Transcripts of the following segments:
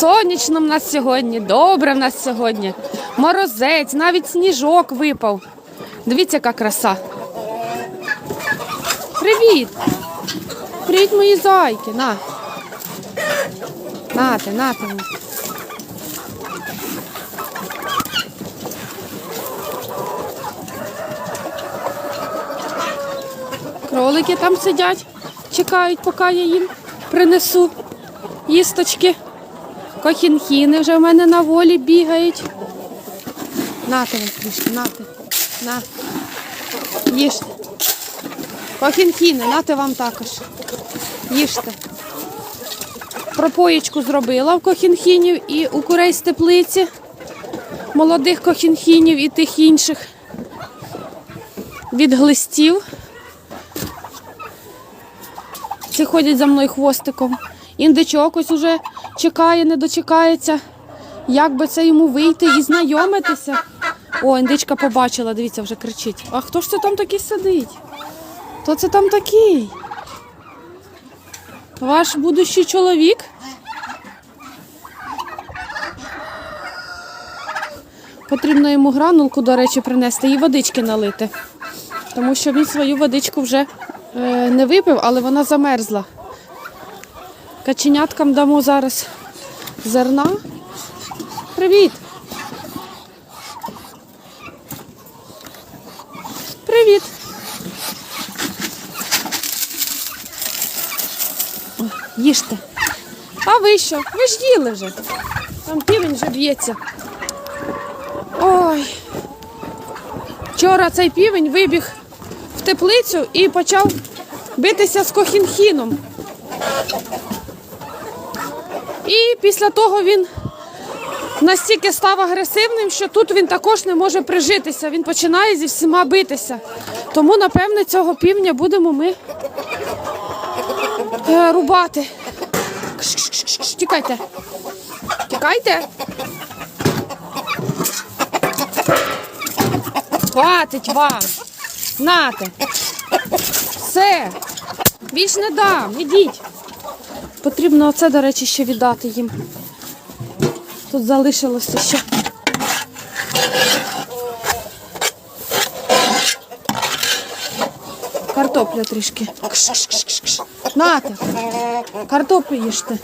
Сонячно в нас сьогодні, добре в нас сьогодні. Морозець, навіть сніжок випав. Дивіться, яка краса. Привіт! Привіт, мої зайки. На. Нате, нате. Кролики там сидять, чекають, поки я їм принесу їсточки. Кохінхіни вже в мене на волі бігають. Нате вам трішки, нате. На. Їжте. Кохінхіни, нате вам також. Їжте. Пропоєчку зробила в кохінхінів і у курей з теплиці. Молодих кохінхінів і тих інших. Від глистів. Ці ходять за мною хвостиком. Індичок ось уже чекає, не дочекається. Як би це йому вийти і знайомитися? О, індичка побачила, дивіться, вже кричить. А хто ж це там такий сидить? Хто це там такий? Ваш будущий чоловік? Потрібно йому гранулку, до речі, принести і водички налити. Тому що він свою водичку вже е, не випив, але вона замерзла. Каченяткам дамо зараз зерна. Привіт! Привіт! О, їжте. А ви що? Ви ж їли вже. Там півень вже б'ється. Ой. Вчора цей півень вибіг в теплицю і почав битися з кохінхіном. І після того він настільки став агресивним, що тут він також не може прижитися. Він починає зі всіма битися. Тому, напевне, цього півня будемо ми е, рубати. Тікайте. Тікайте. Хватить вам. Нате. Все. Більш не дам. Ідіть. Потрібно оце, до речі, ще віддати їм. Тут залишилося ще. Картопля трішки. Нате. Картоплю їжте.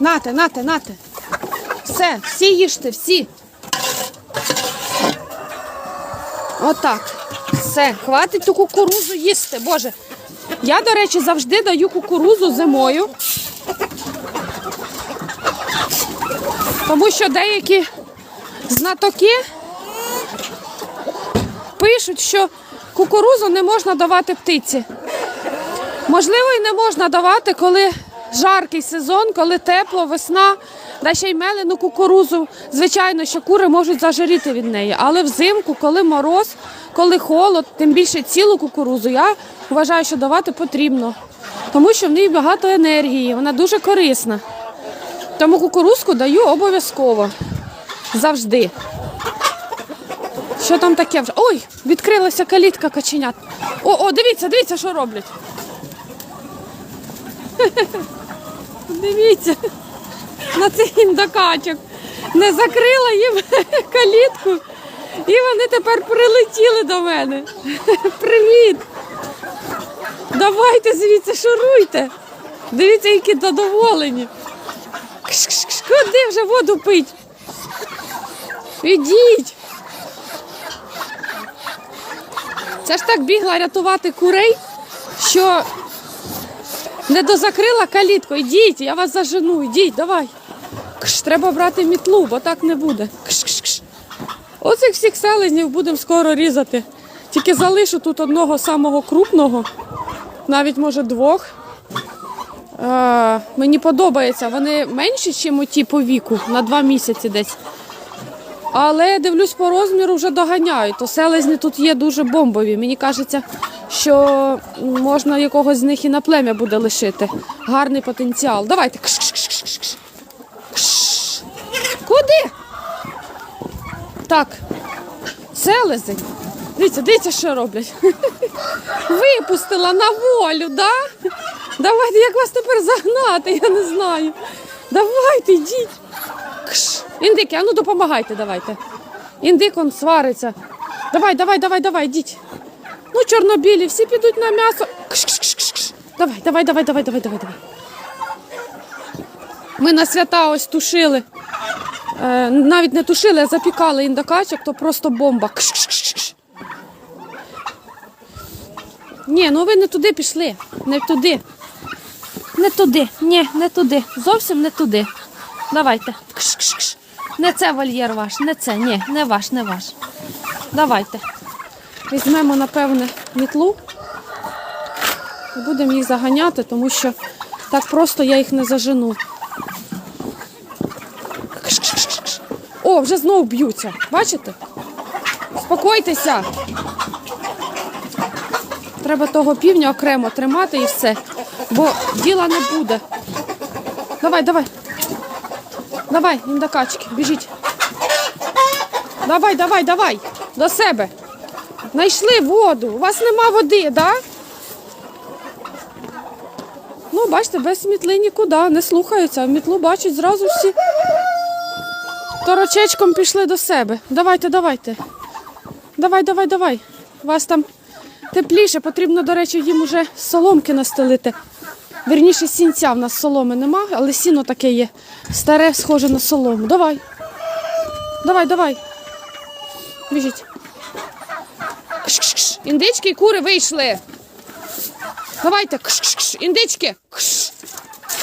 Нате, нате, нате. Все, всі їжте, всі. Отак. Все, хватить ту кукурузу їсти. Боже. Я, до речі, завжди даю кукурузу зимою. Тому що деякі знатоки пишуть, що кукурузу не можна давати птиці. Можливо, і не можна давати, коли жаркий сезон, коли тепло, весна, да ще й мелену кукурузу. Звичайно, що кури можуть зажиріти від неї. Але взимку, коли мороз, коли холод, тим більше цілу кукурузу, я вважаю, що давати потрібно. Тому що в ній багато енергії, вона дуже корисна. Тому кукурузку даю обов'язково. Завжди. Що там таке вже? Ой, відкрилася калітка каченят. О, о, дивіться, дивіться, що роблять. Дивіться на цих індокачок. Не закрила їм калітку, і вони тепер прилетіли до мене. Привіт! Давайте звідси шуруйте. Дивіться, які задоволені. Куди вже воду пить? Ідіть. Це ж так бігла рятувати курей, що не дозакрила калітку. Ідіть, я вас зажену, ідіть, давай. Кш, треба брати мітлу, бо так не буде. Кш-кш-кш. Оцих всіх селезнів будемо скоро різати. Тільки залишу тут одного самого крупного, навіть може двох. Е, мені подобається. Вони менші, ніж ті по віку, на два місяці десь. Але дивлюсь по розміру, вже доганяють. То селезні тут є дуже бомбові. Мені кажеться, що можна якогось з них і на плем'я буде лишити. Гарний потенціал. Давайте. Куди? Так. Селезень. Дивіться, дивіться, що роблять. Випустила на волю, да? Давайте, як вас тепер загнати, я не знаю. Давайте, йдіть. Індики, а ну допомагайте, давайте. Індик он свариться. Давай, давай, давай, давай, йдіть. Ну, чорнобілі, всі підуть на м'ясо. Давай, давай, давай, давай, давай, давай, давай. Ми на свята ось тушили. Е, навіть не тушили, а запікали індокачок, то просто бомба. Ні, ну ви не туди пішли. Не туди. Не туди. Ні, не туди. Зовсім не туди. Давайте. Не це вольєр ваш, не це. Ні, не ваш, не ваш. Давайте. Візьмемо, напевне, мітлу будемо їх заганяти, тому що так просто я їх не зажену. О, вже знову б'ються. Бачите? Спокойтеся. Треба того півня окремо тримати і все, бо діла не буде. Давай, давай. Давай, індакачки, біжіть. Давай, давай, давай. До себе. Знайшли воду. У вас нема води, так? Да? Ну, бачите, без мітли нікуди, не слухаються. А мітлу бачать зразу всі. Торочечком пішли до себе. Давайте, давайте. Давай, давай, давай. Вас там тепліше, потрібно, до речі, їм уже соломки настелити. Вірніше, сінця в нас соломи нема, але сіно таке є. Старе, схоже на солому. Давай. Давай, давай. Біжіть. Кш-кш-кш. Індички і кури вийшли. Давайте. Кш-кш-кш. Індички. Кш.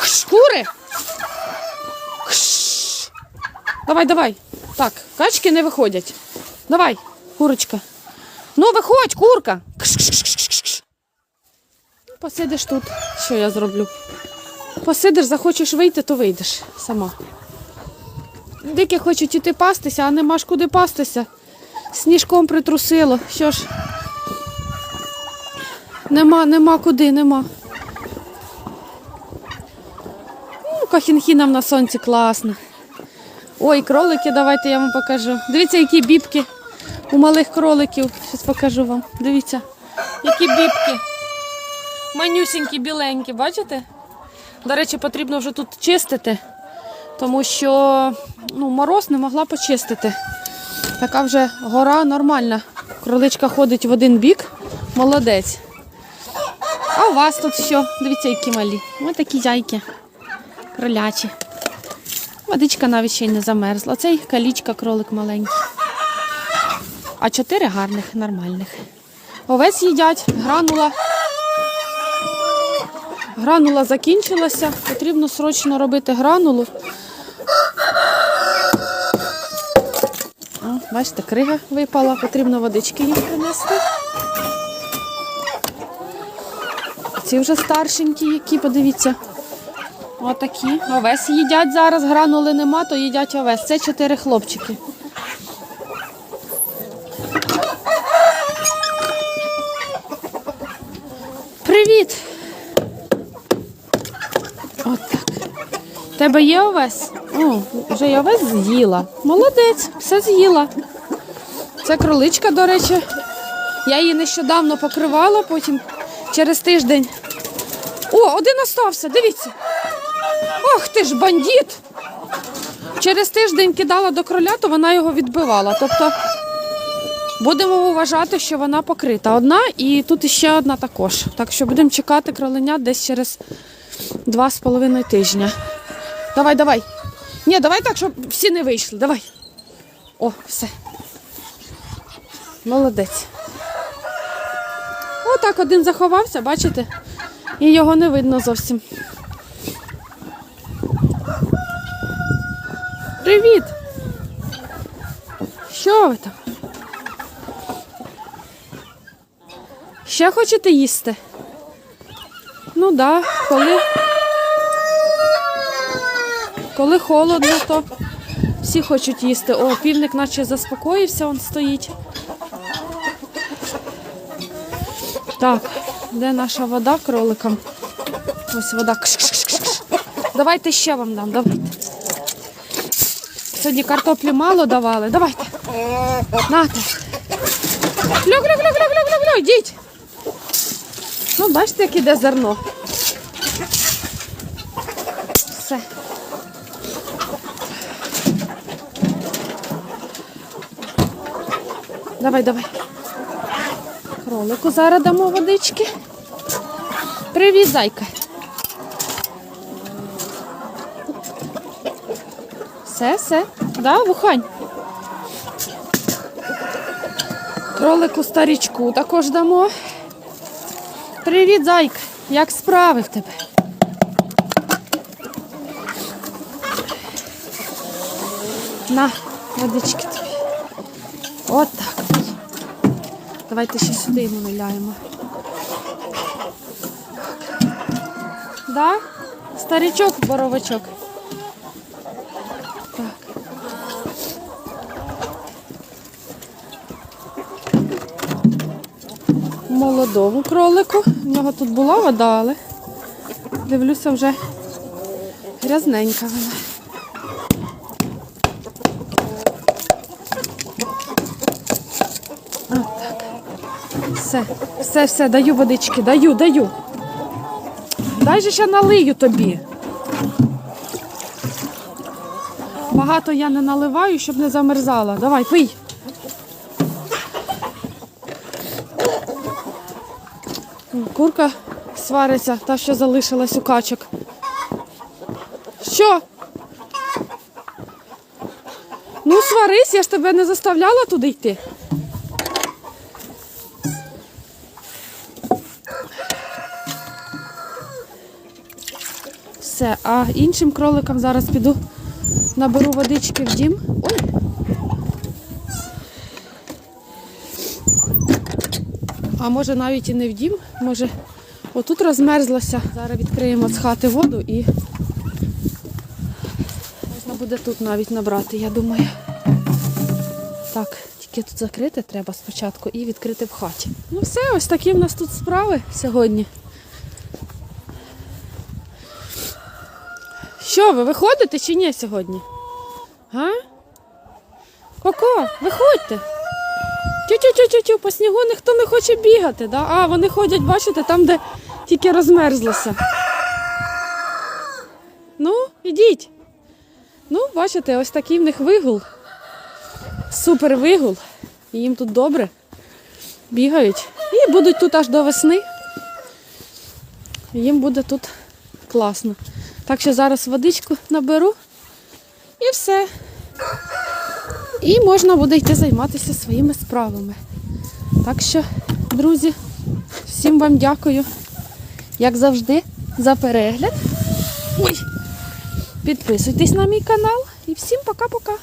Кш. Кури. Кш. Давай, давай. Так, качки не виходять. Давай, курочка. Ну, виходь, курка. Кш-кш-кш-кш-кш. Посидиш тут. Що я зроблю? Посидиш, захочеш вийти, то вийдеш сама. Дикі хочуть іти пастися, а нема ж куди пастися. Сніжком притрусило. Що ж? Нема, нема куди, нема. Ну, кахінхінам на сонці класно. Ой, кролики, давайте я вам покажу. Дивіться, які бібки у малих кроликів. Зараз покажу вам. Дивіться, які бібки. Манюсінькі, біленькі, бачите? До речі, потрібно вже тут чистити, тому що ну, мороз не могла почистити. Така вже гора нормальна. Кроличка ходить в один бік, молодець. А у вас тут що? Дивіться, які малі. Ось такі зайки. Кролячі. Водичка навіть ще й не замерзла. Цей калічка кролик маленький. А чотири гарних, нормальних. Овець їдять, гранула. Гранула закінчилася. Потрібно срочно робити гранулу. О, бачите, крига випала, потрібно водички їм принести. Ці вже старшенькі, які, подивіться. Отакі. Овес їдять зараз, гранули нема, то їдять овес. Це чотири хлопчики. Привіт! От так. Тебе є овес? О, вже й овес з'їла. Молодець, все з'їла. Це кроличка, до речі. Я її нещодавно покривала, потім через тиждень. О, один остався, дивіться. Ох ти ж бандит! Через тиждень кидала до кроля, то вона його відбивала. Тобто будемо вважати, що вона покрита. Одна і тут іще одна також. Так що будемо чекати кроленят десь через два з половиною тижня. Давай, давай. Ні, давай так, щоб всі не вийшли. Давай. О, все. Молодець. Отак один заховався, бачите? І його не видно зовсім. Привіт! Що ви там? Ще хочете їсти? Ну да, коли. Коли холодно, то всі хочуть їсти. О, півник наче заспокоївся, він стоїть. Так, де наша вода кроликам? Ось вода. Давайте ще вам дам, давайте. Сьогодні картоплі мало давали. Давайте. Нате. Клю, клю, клю, клю, клю, клю, йдіть. Ну, бачите, як іде зерно. Все. Давай, давай. Кролику зараз дамо водички. Привіт, зайка. Все, все. Да, вухань. Кролику старічку також дамо. Привіт, зайка. Як справи в тебе? На, водички тобі. От так. Давайте ще сюди йому наляємо. Да? Старічок, боровичок. Молодому кролику. У нього тут була вода, але дивлюся вже грязненька вона. Все, все, все, даю водички, даю, даю. Дай же ще налию тобі. Багато я не наливаю, щоб не замерзала. Давай, пий. Курка свариться, та що залишилась у качок. Що? Ну, сварись, я ж тебе не заставляла туди йти. Все, а іншим кроликам зараз піду наберу водички в дім. А може навіть і не в дім, може отут розмерзлося. Зараз відкриємо з хати воду і можна буде тут навіть набрати, я думаю. Так, тільки тут закрити треба спочатку і відкрити в хаті. Ну все, ось такі в нас тут справи сьогодні. Що ви виходите чи ні сьогодні? Га? Коко, виходьте. Тю-тю-тю-тю-тю, по снігу ніхто не хоче бігати, да? А, вони ходять, бачите, там, де тільки розмерзлося. Ну, ідіть. Ну, бачите, ось такий в них вигул. Супер вигул. І Їм тут добре. Бігають. І будуть тут аж до весни. Їм буде тут класно. Так що зараз водичку наберу і все. І можна буде йти займатися своїми справами. Так що, друзі, всім вам дякую, як завжди, за перегляд. Ой! Підписуйтесь на мій канал і всім пока-пока.